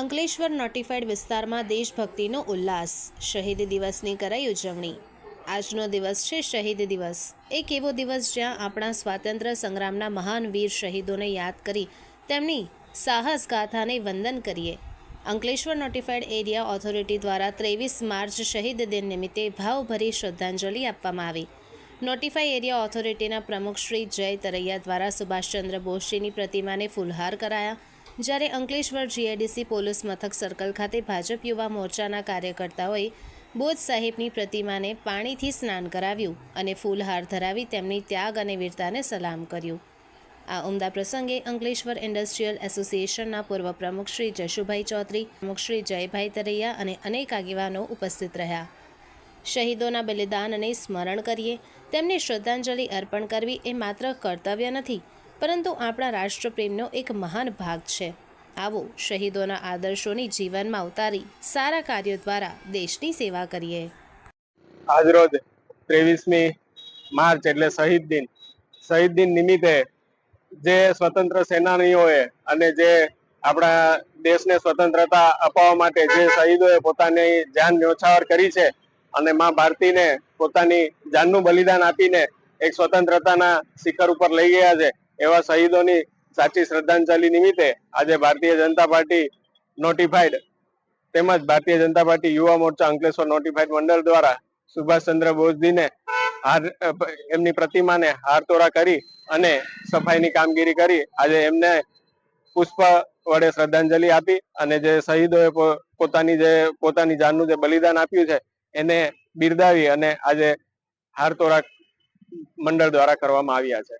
Ankleshwar notified વિસ્તારમાં દેશભક્તિનો ઉલ્લાસ. શહીદ દિવસની કરાઈ ઉજવણી. આજનો દિવસ છે શહીદ દિવસ. એક એવો દિવસ જ્યાં આપણા સ્વાતંત્ર્ય સંગ્રામના મહાન વીર શહીદોને યાદ કરી તેમની સાહસ ગાથાને વંદન કરીએ. અંકલેશ્વર નોટિફાઈડ એરિયા ઓથોરિટી દ્વારા ત્રેવીસ માર્ચ શહીદ દિન નિમિત્તે ભાવભરી શ્રદ્ધાંજલિ આપવામાં આવી. નોટિફાઈ એરિયા ઓથોરિટીના પ્રમુખ શ્રી જય તરૈયા દ્વારા સુભાષચંદ્ર બોઝજીની પ્રતિમાને ફૂલહાર કરાયા. જ્યારે અંકલેશ્વર જીઆઈડીસી પોલીસ મથક સર્કલ ખાતે ભાજપ યુવા મોરચાના કાર્યકર્તાઓએ બોધ સાહેબની પ્રતિમાને પાણીથી સ્નાન કરાવ્યું અને ફૂલહાર ધરાવી તેમની ત્યાગ અને વીરતાને સલામ કર્યું. આ ઉમદા પ્રસંગે અંકલેશ્વર ઇન્ડસ્ટ્રીયલ એસોસિએશનના પૂર્વ પ્રમુખ શ્રી જશુભાઈ ચૌધરી, પ્રમુખ શ્રી જયભાઈ તરૈયા અને અનેક આગેવાનો ઉપસ્થિત રહ્યા. શહીદોના બલિદાનને સ્મરણ કરીએ, તેમને શ્રદ્ધાંજલિ અર્પણ કરવી એ માત્ર કર્તવ્ય નથી પરંતુ આપણા રાષ્ટ્રપ્રેમનો એક મહાન ભાગ છે. આવો શહીદોના આદર્શોની જીવનમાં ઉતારી સારા કાર્યો દ્વારા દેશની સેવા કરીએ. આજરોજ ત્રેવીસમી માર્ચ એટલે શહીદ દિન. શહીદ દિન નિમિત્તે જે સ્વતંત્ર સેનાનીઓએ અને જે આપણા દેશને સ્વતંત્રતા અપાવવા માટે જે શહીદોએ પોતાની જાન ન્યોછાવર કરી છે અને માં ભારતીને પોતાની જાનનું બલિદાન આપીને એક સ્વતંત્રતાના શિખર ઉપર લઈ ગયા છે એવા શહીદોની સાચી શ્રદ્ધાંજલિ નિમિત્તે આજે ભારતીય જનતા પાર્ટી નોટિફાઈડ તેમજ ભારતીય જનતા પાર્ટી યુવા મોરચા અંકલેશ્વર નોટિફાઈડ મંડળ દ્વારા સુભાષચંદ્ર બોઝજીને હાર એમની પ્રતિમાને હારતોરા કરી અને સફાઈની કામગીરી કરી આજે એમને પુષ્પ વડે શ્રદ્ધાંજલિ આપી અને જે શહીદોએ પોતાની જે, પોતાની જાનનું જે બલિદાન આપ્યું છે એને બિરદાવી અને આજે હારતોરા મંડળ દ્વારા કરવામાં આવ્યા છે.